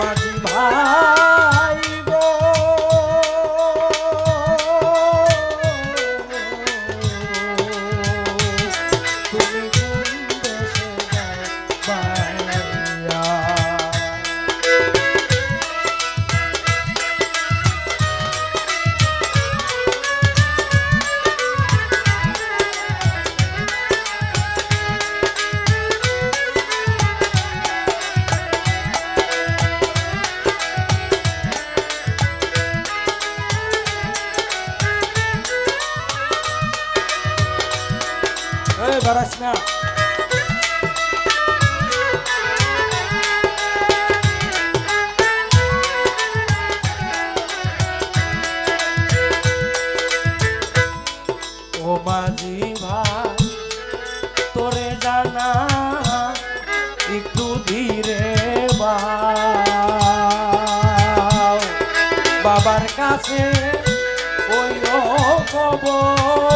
মাঝি ভাই। না। ও তোরে জানা একটু ধীরে বাবার কাছে ওই খবর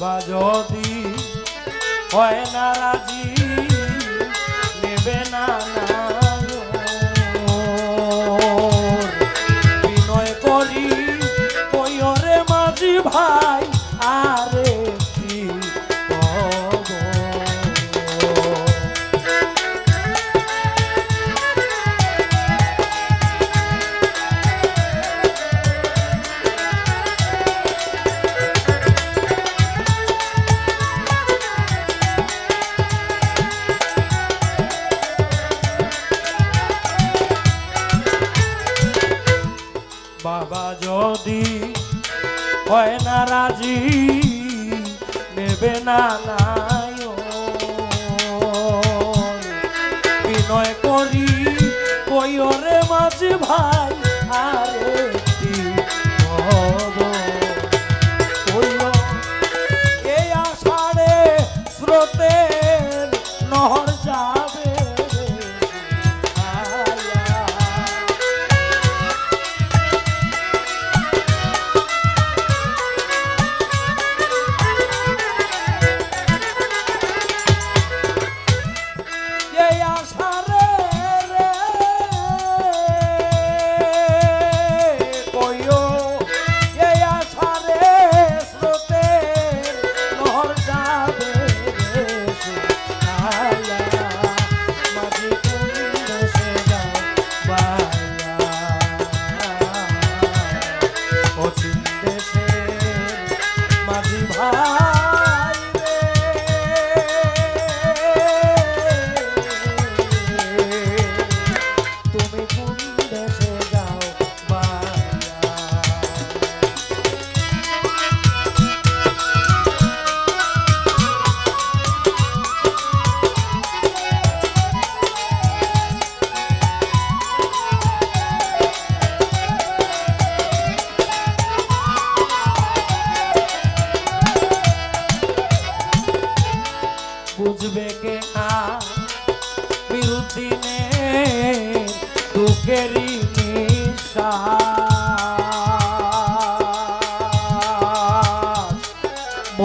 বাবা যদি হয় না রাজি নেবে না বিনয় করি কইরে মাঝি ভাই বাবা যদি হয় না রাজি নেবে না বিনয় করি কই রে মাঝে ভাই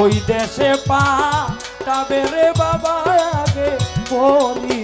ওই দেশে পা তবে রে বাবা আগে পরি।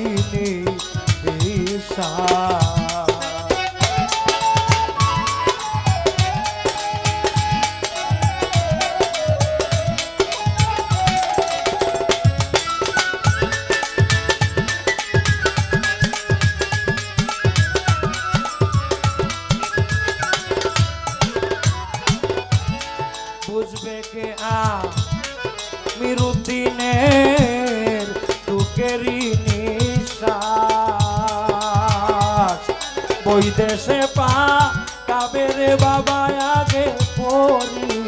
কই দেশে পা কাবের বাবা আগে পরি